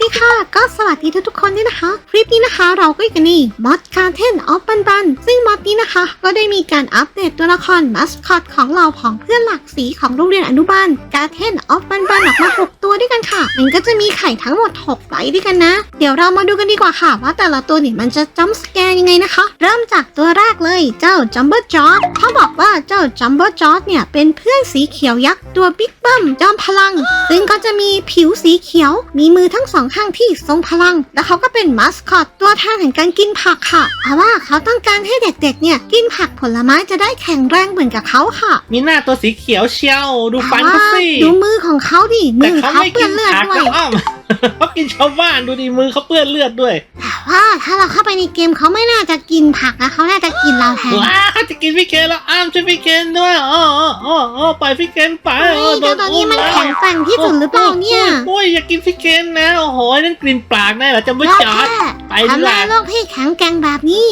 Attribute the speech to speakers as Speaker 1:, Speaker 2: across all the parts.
Speaker 1: ดีค่ะ ก็สวัสดีทุกๆคนด้วยนะคะ คลิปนี้นะคะเราก็อยู่กันนี่มอดการเทนออฟบันบันซึ่งมอดนี้นะคะ ก็ได้มีการอัปเดตตัวละครมัสคอตของเราของเพื่อนหลักสีของโรงเรียนอนุบาลการเทนออฟบันบันออกมา 6 ตัวด้วยกันค่ะ มันก็จะมีไข่ทั้งหมด6ใบด้วยกันนะ เดี๋ยวเรามาดูกันดีกว่าค่ะว่าแต่ละตัวเนี่ยมันจะจัมสแกร์ยังไงนะคะ เริ่มจากตัวแรกเลยเจ้าจัมเบอร์จอร์ดเขาบอกว่าเจ้าจัมเบอร์จอร์ดเนี่ยเป็นเพื่อนสีเขียวยักษ์ตัวบิ๊กเบิ้มจอมพลัง ซึ่งก็จะมีผิวสีเขียว มีมือทั้งสองข้างที่ทรงพลัง และเขาก็เป็นมัสคอตตัวแทนแห่งการกินผักค่ะเพราะว่าเขาต้องการให้เด็กๆ เนี่ยกินผักผลไม้จะได้แข็งแรงเหมือนกับเขาค่ะ
Speaker 2: มีหน้าตัวสีเขียวเชียวดูฟัน
Speaker 1: แต่
Speaker 2: เขา
Speaker 1: ว่า
Speaker 2: สิ
Speaker 1: ดูมือของเขาดิมื
Speaker 2: แต่
Speaker 1: อ
Speaker 2: เขา
Speaker 1: เขา
Speaker 2: ไม่
Speaker 1: เปื้
Speaker 2: กิ
Speaker 1: อนนเลือด
Speaker 2: ผัก
Speaker 1: ด้วย
Speaker 2: นะอ้อมเขากินชาวบ้านดูดิมือเขาเปื้อนเลือดด้วย
Speaker 1: แต่ ว่าถ้าเราเข้าไปในเกมเขาไม่น่าจะกินผักนะเขาน่าจะกินเราแทน
Speaker 2: ว้าเขาจะกินพี่เกนแล้วอ้ามช่วยพี่เกนด้วยอ๋ออ๋ออ๋ออ๋อปล่อยพี่เกนไป
Speaker 1: เฮ้ย
Speaker 2: อ๋อโด
Speaker 1: เจ้านตัวนี้
Speaker 2: อุ้ม
Speaker 1: มัน
Speaker 2: แล้ว
Speaker 1: แข็งแกร่งที่สุดหรือเปล่าเนี่ย
Speaker 2: โอ้ยอยากกินพี่เกนนะโอ้โหนั่นกลิ่นปากแน่เหรอจะไม่
Speaker 1: แล้ว
Speaker 2: จอด
Speaker 1: แค่
Speaker 2: ไป
Speaker 1: ทำ
Speaker 2: ดีก
Speaker 1: ให้
Speaker 2: ว่า
Speaker 1: ลูกพี่แข็งแกร่งแบบนี้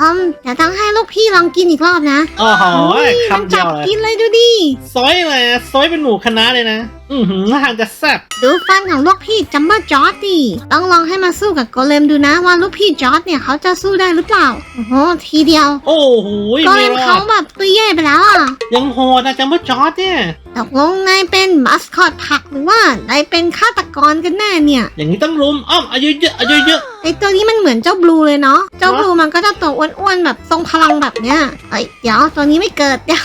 Speaker 1: อืมเดี๋ยวต้องให้ลูกพี่ลองกินอีกรอบนะ
Speaker 2: โอ้โห
Speaker 1: เฮ้ยมัน
Speaker 2: คำเดี
Speaker 1: จั
Speaker 2: ย
Speaker 1: บ
Speaker 2: วเลย
Speaker 1: กินเลยดูดิ
Speaker 2: ซอยเลยนะซอยเป็นหมูคณะเลยนะ อือหือทางจะแซ่บ
Speaker 1: ดูฟันของลูกพี่จัมเบอร์จอร์ดดิต้องลองให้มาสู้กับโกเลมดูนะว่าลูกพี่จอร์ดเนี่ยเขาจะสู้ได้หรือเปล่า โอ้โห ทีเดียว
Speaker 2: โอ้โห
Speaker 1: โกเล
Speaker 2: ไม่
Speaker 1: ม
Speaker 2: รอ
Speaker 1: เขา
Speaker 2: ด
Speaker 1: แบบตัวใหญ่ไปแล้วอะ
Speaker 2: ยังโหดนะจัมโบ้จอร์ดเนี่ย
Speaker 1: ตกลงนายเป็นมัสคอตผักหรือว่านายเป็นฆาตกรกันแน่เนี่ย
Speaker 2: อย่างนี้ต้องรุมอ้อมอายุเยอะอายุเยอะ
Speaker 1: ไอตัวนี้มันเหมือนเจ้าบลูเลยเนาะเจ้าบลูมันก็จะตัวอ้วนๆแบบทรงพลังแบบเนี้ยเอ้ยเดี๋ยวตัวนี้ไม่เกิดเดี๋ยว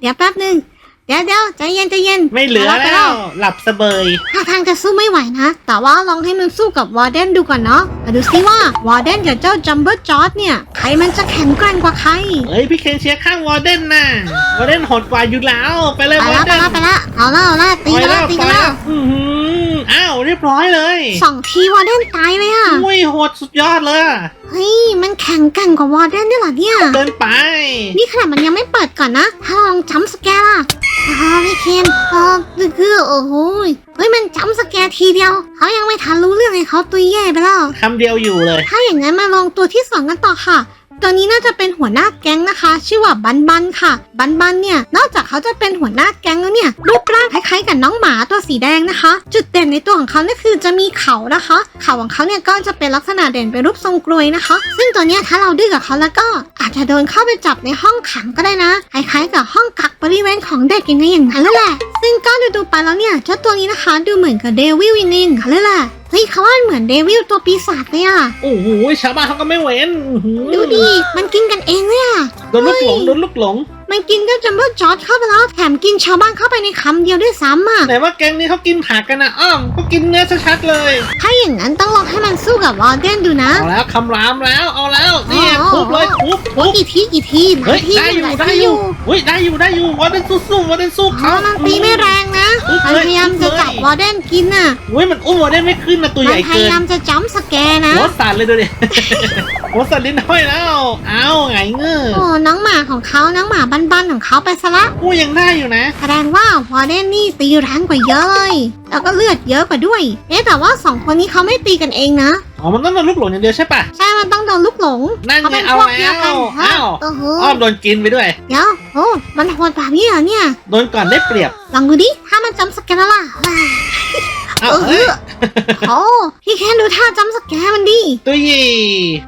Speaker 1: เดี๋ยวแป๊บหนึ่งเดี๋ยวเดี๋ยวใจเย็นใจเย็น
Speaker 2: ไม่เหลือ
Speaker 1: ไป
Speaker 2: แล้ว หลับสะเบย
Speaker 1: ถ้าทางจะสู้ไม่ไหวนะ แต่ว่าลองให้มันสู้กับวอร์เดนดูก่อนเนาะมาดูซิว่าวอร์เดนกับเจ้าจัมเบอร์จอร์ดเนี่ย ใครมันจะแข็งแกร่งกว่าใคร
Speaker 2: เฮ้ย พี่เคนเชียร์ข้างวอร์เดนน่ะวอร์เดนโหดกว่าอยู่แล้ว ไปเลย
Speaker 1: ไป
Speaker 2: วอ
Speaker 1: ละ
Speaker 2: ร์
Speaker 1: ไป
Speaker 2: เดน
Speaker 1: ละไปละเอาละเอาละตี
Speaker 2: ไป
Speaker 1: กัน
Speaker 2: แล้
Speaker 1: ละ
Speaker 2: ว
Speaker 1: ตี
Speaker 2: ไป
Speaker 1: กัน
Speaker 2: แล้
Speaker 1: ละ
Speaker 2: วอือหืออ้าวเรียบร้อยเลย
Speaker 1: สองทีวอร์เดนตายเลยอะ
Speaker 2: อุ้ยโหดสุดยอดเลยอะ
Speaker 1: เฮ้ยมันแข็งแกร่งกว่าวอร์เดนด้วยเหรอเนี่ย
Speaker 2: เกินไป
Speaker 1: นี่ขนาดมันยังไม่เปิดก่อนนะ ถ้าลองจัมป์สแกร์ล่ะ อ๋อพี่เคนเออคือโอ้โหยเฮ้ยมันจัมป์สแกร์ทีเดียวเขายังไม่ทันรู้เรื่องเลยเขาตัวแย่ไปแล้ว
Speaker 2: คำเดียวอยู่เลย
Speaker 1: ถ้าอย่างนั้นมาลองตัวที่สองกันต่อค่ะ ตัวนี้น่าจะเป็นหัวหน้าแก๊งนะคะ ชื่อว่าบันบันค่ะ บันบันเนี่ย นอกจากเขาจะเป็นหัวหน้าแก๊งแล้วเนี่ยรูปร่างคล้ายๆกับน้องหมาตัวสีแดงนะคะ จุดเด่นในตัวของเขาเนี่ยคือจะมีเขานะคะ เขาของเขาเนี่ยก็จะเป็นลักษณะเด่นเป็นรูปทรงกลวยนะคะ ซึ่งตัวเนี้ยถ้าเราดื้อกับเขาแล้วก็ อาจจะโดนเข้าไปจับในห้องขังก็ได้นะคล้ายๆกับห้องกักบริเวณของเด็กยังไงอย่างนั้นเลยแหละ ซึ่งก็ดูดูๆไปแล้วเนี่ยเจ้าตัวนี้นะคะดูเหมือนกับเดวิลยังไงอย่างนั้นเลยแหละเฮ้ยเขาว่าเหมือนเดวิลตัวปีศาจเลยอะ
Speaker 2: โอ้โหชาวบ้านเขาก็ไม่เว้นอื้อหือ
Speaker 1: ดูดิมันกินกันเองเลยอะ
Speaker 2: โดนลูกหลงโดนลูกหลง
Speaker 1: มันกินก็จัมโบ้จอร์ดเข้าไปแล้วแถมกินชาวบ้านเข้าไปในคำเดียวด้วยซ้ำอะ
Speaker 2: ไหนว่าแกงนี้เขากินผักกันนะอ้อมเขากินเนื้อชัดๆเลย
Speaker 1: ถ้าอย่างนั้นต้องลองให้มันสู้กับวอร์เดนดูนะ
Speaker 2: เอาแล้วคำรามแล้วเอาแล้วนี่
Speaker 1: อ๋อ
Speaker 2: ทุบเลยทุบ
Speaker 1: โอ้
Speaker 2: ทุบ
Speaker 1: กี่ทีกี่ทีหลา
Speaker 2: เฮ้
Speaker 1: ย
Speaker 2: ย
Speaker 1: ที
Speaker 2: ได้อยู่
Speaker 1: หลาย
Speaker 2: ได้
Speaker 1: ที
Speaker 2: อ
Speaker 1: อยู่ยู่
Speaker 2: เฮ้ยได้อยู่ได้อยู่วอร์เดนสู้ๆวอร์เดนสู้
Speaker 1: เขา
Speaker 2: เขา
Speaker 1: มันตีไม่แรงนะ
Speaker 2: อุ๊ย
Speaker 1: มันพยายามจะจับวอร์เดนกินน่ะ
Speaker 2: เฮ้ยมันอุ้มวอร์เดนไม่ขึ้นนะตัวให
Speaker 1: มัน
Speaker 2: ญ่
Speaker 1: พ
Speaker 2: เกิ
Speaker 1: ยานยามจะจัมป์สแกร์นะ
Speaker 2: หัวสั่นเลยดูดิหัวสั่นลิ้นห้อยแล้วเอาไงเงื้อ
Speaker 1: โอ้น้องหมาของเขาน้องหมาบันๆของเขาไปซะละ
Speaker 2: อู้ยังได้อยู่นะ
Speaker 1: แสดงว่าวอร์เดนนี่ตีแรงกว่าเยอะเลยแล้วก็เลือดเยอะกว่าด้วย เอ๊ะแต่ว่าสองคนนี้เขาไม่ตีกันเองนะ
Speaker 2: อ๋อ มันต้องโดนลูกหลงอย่างเดียวใช่ปะ
Speaker 1: ใช่ มันต้องโดนลูกหลง
Speaker 2: นั่นไง
Speaker 1: เขาเป็น
Speaker 2: เอา
Speaker 1: พวกเดียวกัน
Speaker 2: แล้ว
Speaker 1: ฮะ
Speaker 2: อ้าว
Speaker 1: โอ้โห
Speaker 2: อ้อมโดนกินไปด้วย
Speaker 1: เดี๋ยวโอ้มันโหดแบบนี้เหรอเนี่ย
Speaker 2: โดนก่อนได้เปรียบ
Speaker 1: ลองดูดิ ถ้ามันจำสแกนแล้วล่ะว้าย
Speaker 2: เอา
Speaker 1: เอ
Speaker 2: เฮ้ย
Speaker 1: อ โอ้พี่แค่ดูท่าจำสแกนมันดิ
Speaker 2: ตัวใหญ่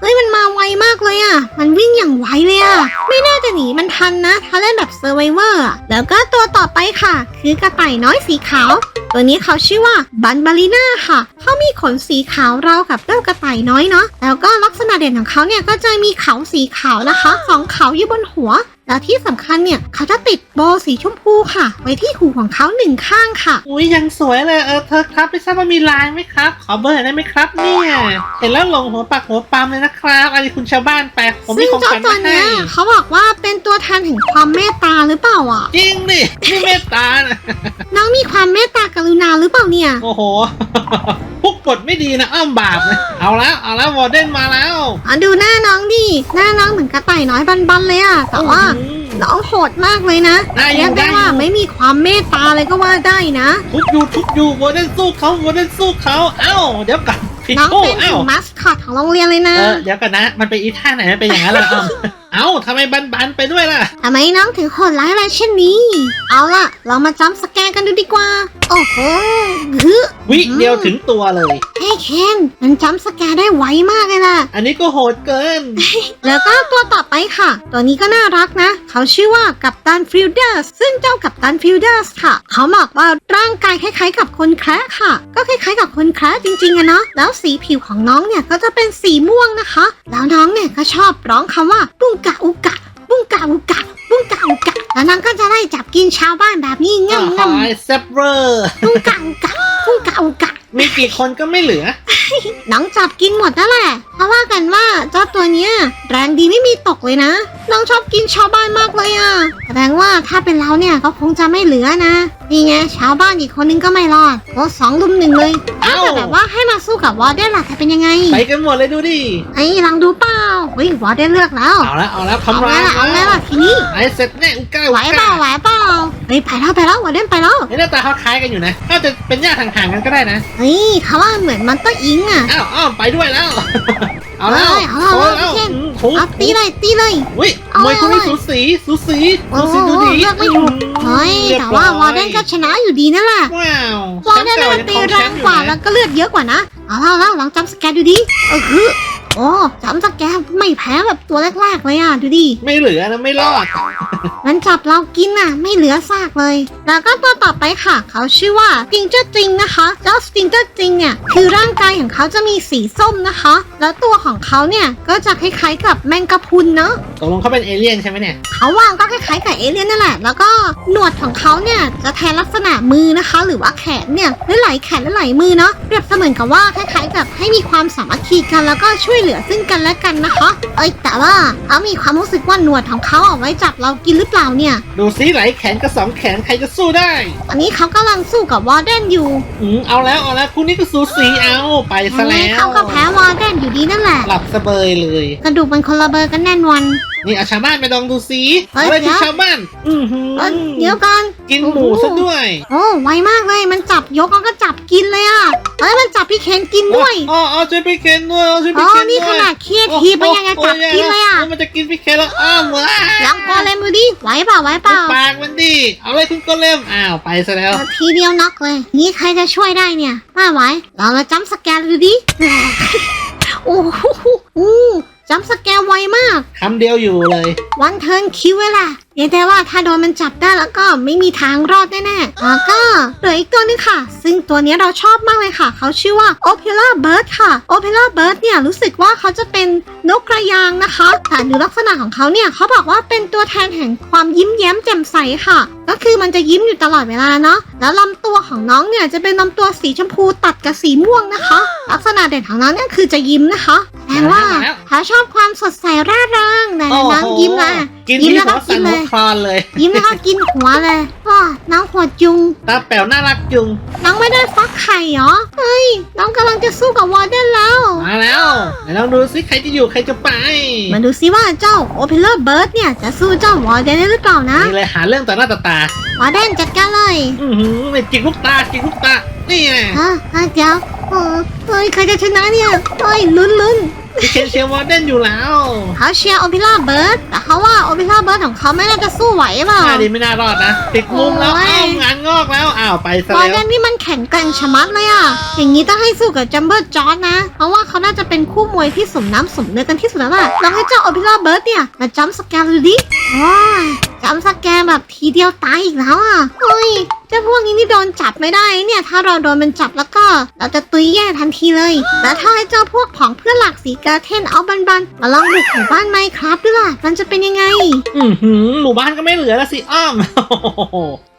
Speaker 1: เฮ้ยมันมาไวมากเลยอะ มันวิ่งอย่างไวเลยอะ ไม่น่าจะหนีมันทันนะ ถ้าเล่นแบบเซอร์ไวเวอร์แล้วก็ตัวต่อไปค่ะ คือกระต่ายน้อยสีขาว ตัวนี้เขาชื่อว่าบันบาลีน่าค่ะ เขามีขนสีขาวราวกับเจ้ากระต่ายน้อยเนาะ แล้วก็ลักษณะเด่นของเขาเนี่ยก็จะมีเขาสีขาวนะคะสองเขาอยู่บนหัว แล้วที่สำคัญเนี่ยเขาจะติดโบว์สีชมพูค่ะ ไว้ที่หูของเขาหนึ่งข้างค่ะ
Speaker 2: อุ้ยยังสวยเลยเออเธอครับไม่ทราบว่ามีไลน์ไหมครับ ขอเบอร์หน่อยได้ไหมครับเนี่ยเห็นแล้วหลงหัวปักหัวปั๊มเลยนะครับอันนี้คุณชาวบ้านแปลกผมมี
Speaker 1: ซึ่ง
Speaker 2: ของ
Speaker 1: เจ้า
Speaker 2: ขวัญ
Speaker 1: ตัว
Speaker 2: มาให้
Speaker 1: เนี้ยเขาบอกว่าเป็นตัวแทนแห่งความเมตตาหรือเปล่าอะ
Speaker 2: จริงดินี่เมตตานะ
Speaker 1: น้องมีความเมตตากรุณาหรือเปล่าเนี่ย
Speaker 2: โอ้โหพวกกดไม่ดีนะอ้อมบาปนะเอาแล้วเอาแล้ววอร์เดนมาแล้ว
Speaker 1: อะดูหน้าน้องดิหน้าน้องเหมือนกระต่ายน้อยบันๆเลยอะแต่ว่า
Speaker 2: อืม
Speaker 1: น้องโหดมากเลยนะ
Speaker 2: ได้อยู่
Speaker 1: เรียกได้
Speaker 2: ได้อยู่
Speaker 1: ว่าไม่มีความเมตตาเลยก็ว่าได้นะ
Speaker 2: ทุบอยู่ทุบอยู่วอร์เดนสู้เขาวอร์เดนสู้เขาเอ้าเดี๋ยวก่อนผิด
Speaker 1: น้อง
Speaker 2: คู่
Speaker 1: เป็น
Speaker 2: เอ้า
Speaker 1: ถึงมัสคอตของโรงเรียนเลยนะ
Speaker 2: เออเดี๋ยวก่อนนะ มันเป็นอีท่าไหนมันเป็นอย่างนั้นล่ะอ้อมเอ้าทำไมบันๆไปด้วยล่ะ
Speaker 1: ทำไมน้องถึงโหดร้ายอะไรเช่นนี้ เอาล่ะ เรามาจำสแกน กันดูดีกว่า โอ้โหฮึ
Speaker 2: วิเดียวถึงตัวเลย
Speaker 1: เฮ้ยเคนมันจำสแกนได้ไวมากเลยล่ะ
Speaker 2: อันนี้ก็โหดเกิน
Speaker 1: แล้วก็ตัวต่อไปค่ะ ตัวนี้ก็น่ารักนะ เขาชื่อว่ากัปตันฟิลเดอร์สซึ่งเจ้ากัปตันฟิลเดอร์สค่ะ เขาบอกว่าร่างกายคล้ายๆ กับคนแคระค่ะ ก็คล้ายๆ กับคนแคระจริงๆอะเนาะ แล้วสีผิวของน้องเนี่ยก็จะเป็นสีม่วงนะคะ แล้วน้องเนี่ยก็ชอบร้องคำว่าปุ้งกะอุกะ ปุ้งกะอุกะปุ้งกะอุกะแล้วน้องก็จะไล่จับกินชาวบ้านแบบนี้
Speaker 2: อ้า
Speaker 1: ง่ำ
Speaker 2: ว
Speaker 1: ง่ำ
Speaker 2: หายเซฟเวอร์
Speaker 1: ปุ้งกะอุกะปุ้งกะอุกะ
Speaker 2: มีกี่คนก็ไม่เหลือ
Speaker 1: น้องจับกินหมดนั่นแหละเพราะว่ากันว่าเจ้าตัวเนี้ยแรงดีไม่มีตกเลยนะ น้องชอบกินชาวบ้านมากเลยอะ่ะแสดงว่าถ้าเป็นเราเนี่ยก็คงจะไม่เหลือนะนี่ไงชาวบ้านอีกคนนึงก็ไม่รอดโอ้สองลุมหนึ่งเลยถ้า
Speaker 2: เอ้า
Speaker 1: เกิดแบบว่าให้มาสู้กับวอร์เดนล่ะจะเป็นยังไง
Speaker 2: ไปกันหมดเลยดูดิ
Speaker 1: ไอ้ลังดูเปล่าเฮ้ยวอร์เดนเลือกแล้ว
Speaker 2: เอาละเอาละ
Speaker 1: เอา
Speaker 2: ทำ
Speaker 1: ไง
Speaker 2: ร้าย
Speaker 1: ล่ะเอาไงล่ะทีนี้
Speaker 2: ไอ้เสร็จแน่อุก้าอุ
Speaker 1: ไหวเป
Speaker 2: ก้า
Speaker 1: ล่าไหวเปล่าเฮ้ยไปแล้วไปแล้ววอร์เดนไปแล้ว
Speaker 2: ไอ้หน้าตาเขาคล้ายกันอยู่นะน่าจะเป็นญาติห่างๆกันก็ได้นะ
Speaker 1: เฮ้ยเขาว่าเหมือนมันเตอร์อิงอะ
Speaker 2: อ้าวอ้าวไปด้วยแล้วเอาแล้ว
Speaker 1: เอาเลยเอา
Speaker 2: โอ้
Speaker 1: เลย
Speaker 2: แล้ว
Speaker 1: พี่เคน
Speaker 2: อืมโห
Speaker 1: เอาตีเลยตีเลย
Speaker 2: อุ้ย
Speaker 1: เอา
Speaker 2: มวยคู่นี้
Speaker 1: เอา
Speaker 2: สูสีสูสี
Speaker 1: โอ้
Speaker 2: สู
Speaker 1: โห
Speaker 2: สีดูดี
Speaker 1: เลือกไม่ถูกเฮ้ย
Speaker 2: รีบ
Speaker 1: แต่ว่าวอร์เดนก็ชนะอยู่ดีนั่นแหละ
Speaker 2: ว้าว
Speaker 1: วอร์เดนน่าจะตีแรงกว่าแล้วก็เลือดเยอะกว่านะเอาแล้วแล้วลองจำสแกนดูดิเออคือ โอ้จำสแกนไม่แพ้แบบตัวแรกๆเลยอะ ดูดิ
Speaker 2: ไม่เหลือนะไม่รอด
Speaker 1: มันจับเรากินอะ ไม่เหลือซากเลย แล้วก็ตัวต่อไปค่ะ เขาชื่อว่าสติงเจอร์จริงนะคะเจ้าสติงเจอร์จริงเนี่ยคือร่างกายของเขาจะมีสีส้มนะคะ แล้วตัวของเขาเนี่ยก็จะคล้ายๆกับแมงกะพรุนเนาะ
Speaker 2: ตกลงเขาเป็นเอเลี่ยนใช่ไหมเนี่ย
Speaker 1: เขาวางก็คล้ายๆกับเอเลี่ยนนั่นแหละ แล้วก็หนวดของเขาเนี่ยจะแทนลักษณะมือนะคะ หรือว่าแขนเนี่ยหลายๆแขนหลายๆมือเนาะเปรียบเสมือนกับว่าคล้ายๆกับให้มีความสามัคคีกันแล้วก็ช่วยเหลือซึ่งกันและกันนะคะ เอ้ยแต่ว่าเขามีความรู้สึกว่าหนวดของเขาเอาไว้จับเรากินหรือเปล่าเนี่ย
Speaker 2: ดูซิไหลแขนกับสองแขนใครจะสู้ได้
Speaker 1: ตอนนี้เขากำลังสู้กับวอร์เดนอยู่
Speaker 2: อืมเอาแล้วเอาแล้วคู่นี้ก็สูสีเอาไปซะแล้ว
Speaker 1: เขาก็แพ้วอร์เดนอยู่ดีนั่นแหละ
Speaker 2: หลับสะเบยเลย
Speaker 1: กระดูกมันคนละเบอร์กันแน่นวัน
Speaker 2: นี่เอาชาวบ้านไปลองดูซิ
Speaker 1: เฮ้ย
Speaker 2: อะไร
Speaker 1: เดี๋
Speaker 2: ที่
Speaker 1: ยว
Speaker 2: ชาวบ้านอือหือ
Speaker 1: เอ้ยเดี๋ยวกัน
Speaker 2: กินหมูซะด้วย
Speaker 1: โอ้ไวมากเลยมันจับยกแล้วก็จับกินเลยอะเอ้ยมันจับพี่เคนกินด้วย
Speaker 2: อ๋ออ๋อช่วยพี่เคนด้วยช่วย
Speaker 1: อ๋
Speaker 2: พี่
Speaker 1: อ
Speaker 2: เคนด้วย
Speaker 1: นี่ขนาดเครียดทีไปยังไงจับกินเลยอะ
Speaker 2: โมันจะกินพี่เคนแล้วอ้าวว้า
Speaker 1: ลองโกเลมดูดิไหวเปล่าไหวเปล่า
Speaker 2: ปากมันดิเอาเลยคุณโกเลมอ้าวไปซะแล้ว
Speaker 1: เอาทีเดียวน็อกเลยนี่ใครจะช่วยได้เนี่ยไม่ไหวลองมาจัมป์สแกนดูดิโอ้โหอู้ จัมป์สแกนไวมาก
Speaker 2: คำเดียวอยู่เลย
Speaker 1: วันเทิร์นคิวเวล่ะเรียกได้ว่าถ้าโดนมันจับได้แล้วก็ไม่มีทางรอดแน่ๆแล้วก็เหลืออีกตัวนึงค่ะ ซึ่งตัวเนี้ยเราชอบมากเลยค่ะ เขาชื่อว่า o p e r a Bird ค่ะ o p e r a Bird เนี่ยรู้สึกว่าเขาจะเป็นนกกระยางนะคะแต่ดูลักษณะของเขาเนี่ยเขาบอกว่าเป็นตัวแทนแห่งความยิ้มแย้มแจ่มใสค่ะ ก็คือมันจะยิ้มอยู่ตลอดเวลาเนาะ แล้วลำตัวของน้องเนี่ยจะเป็นลำตัวสีชมพูตัดกับสีม่วงนะคะ ลักษณะเด่นของน้องเนี่ยคือจะยิ้มนะคะแปลว่า
Speaker 2: มาแล้ว
Speaker 1: เขา ชอบความสดใสร่าเริงแต่
Speaker 2: โอ้
Speaker 1: น้อง
Speaker 2: โห
Speaker 1: ยิ้มละ
Speaker 2: กิน
Speaker 1: ยิ้ม
Speaker 2: ที่
Speaker 1: แล้ว
Speaker 2: หั
Speaker 1: ก็
Speaker 2: ว
Speaker 1: กิ
Speaker 2: สั่
Speaker 1: น
Speaker 2: น
Speaker 1: เล
Speaker 2: หัวยคลอนเลย
Speaker 1: ยิ้มแล้วก็กินหัวเลยว้าน้องหัวจุง
Speaker 2: ตาแป๋วน่ารักจุง
Speaker 1: น้องไม่ได้ฟักไข่เหรอเฮ้ยน้องกำลังจะสู้กับวอร์เดนแล้ว
Speaker 2: มาแล้วไหนลองดูซิใครจะอยู่ใครจะไป
Speaker 1: มาดูซิว่าเจ้าโอเพลเลอร์เบิร์ดเนี่ยจะสู้เจ้าวอร์เดนได้หรือเปล่านะ
Speaker 2: นี่เลยหาเรื่องต่อหน้าต่อตาว
Speaker 1: อร์เดนจัดการเลย
Speaker 2: อือหือไม่จิกลูกตาจิกลูกตานี่ไง
Speaker 1: ฮะฮะเดี๋ยวเออเฮ้ยใครจะชนะเนี่ยเฮ้ยลุ้นลุ้น
Speaker 2: พี่เคนเชียร์วอร์เดนอยู่แล้ว
Speaker 1: เขาเชียร์โอเพลเลอร์เบิร์ดแต่เขาว่าโอเพลเลอร์เบิร์ดของเขาไม่น่าจะสู้ไหวเปล่า
Speaker 2: หน้าดีไม่น่ารอดนะ ติดมุมแล้ว
Speaker 1: โอ้ย
Speaker 2: อ้าวงานงอกแล้วอ้าวไปซะ
Speaker 1: วอร์
Speaker 2: แล้
Speaker 1: เด
Speaker 2: วน
Speaker 1: นี่มันแข็งแกร่งชะมัดเลยอะอย่างนี้ต้องให้สู้กับจัมเบอร์จอร์นะ เพราะว่าเขาน่าจะเป็นคู่มวยที่สมน้ำสมเนื้อกันที่สุดแล้วล่ะลองให้เจ้าโอเปร่าเบิร์ดเนี่ยมาจัมป์สแกนดูดิโอ้ยจัมป์สแกนแบบทีเดียวตายอีกแล้วอะเฮ้ยเจ้าพวกนี้นี่โดนจับไม่ได้เนี่ย ถ้าเราโดนมันจับแล้วก็ เราจะตุยแย่ทันทีเลย แล้วถ้าให้เจ้าพวกของเพื่อนหลักสีกาเทนเอาบันบันๆมาลองบุกหมู่บ้านไหมครับด้วยล่ะมันจะเป็นยังไง
Speaker 2: อือหือหมู่บ้านก็ไม่เหลือแล้วสิอ้อม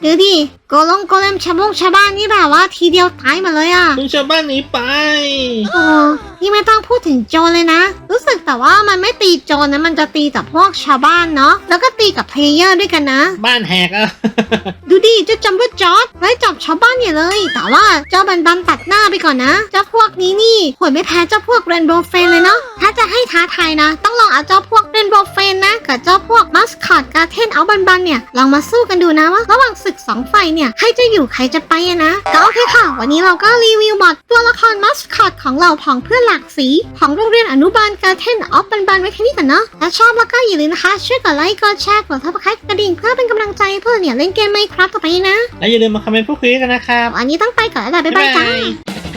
Speaker 1: ดูดิโกลงโกเลมชาวบงชาวบ้านนี่แบบว่าทีเดียวตายหมาเลยอะ
Speaker 2: คุณชาวบ้านหนีไป
Speaker 1: โอ้นี่ไม่ต้องพูดถึงโจรเลยนะ รู้สึกแต่ว่ามันไม่ตีโจรนะมันจะตีแต่พวกชาวบ้านเนาะแล้วก็ตีกับเพลเยอร์ด้วยกันนะ
Speaker 2: บ้านแหกอะ
Speaker 1: ดูดิเจ้าจัมเบอร์จอร์ดไล่จับชาวบ้านอย่าเลย แต่ว่าเจ้าบันบันตัดหน้าไปก่อนนะ เจ้าพวกนี้นี่โหวยไม่แพ้เจ้าพวกเรนโบว์เฟนเลยเนาะ ถ้าจะให้ท้าทายนะ ต้องลองเอาเจ้าพวกเรนโบว์เฟนนะ กับเจ้าพวกมัสคอตกาเทนเอาบันบันเนี่ย ลองมาสู้กันดูนะว่าระหว่างศึกสองฝ่ายเนี่ย ใครจะอยู่ใครจะไปอะนะ ก็โอเคค่ะ วันนี้เราก็รีวิวบทตัวละครมัสคอตของเราของเพื่อนหลากสี ของโรงเรียนอนุบาลการเทนออฟบันบันไว้แค่นี้ก่อนเนาะ ถ้าชอบแล้วก็อย่าลืมนะคะ ช่วยกดไลค์ กดแชร์ กดทับครต์กระดิ่งเพื่อเป็นกำลังใจให้เพื่อนเนี่ยเล่นเกมไหมครับต่อไปนะ
Speaker 2: และอย่าลืมมาคอมเมนต์พูดคุยกันนะครับ
Speaker 1: วันนี้ต้องไปก่อนแล้วล่ะบ๊ายบายจ้า
Speaker 2: บ๊ายบาย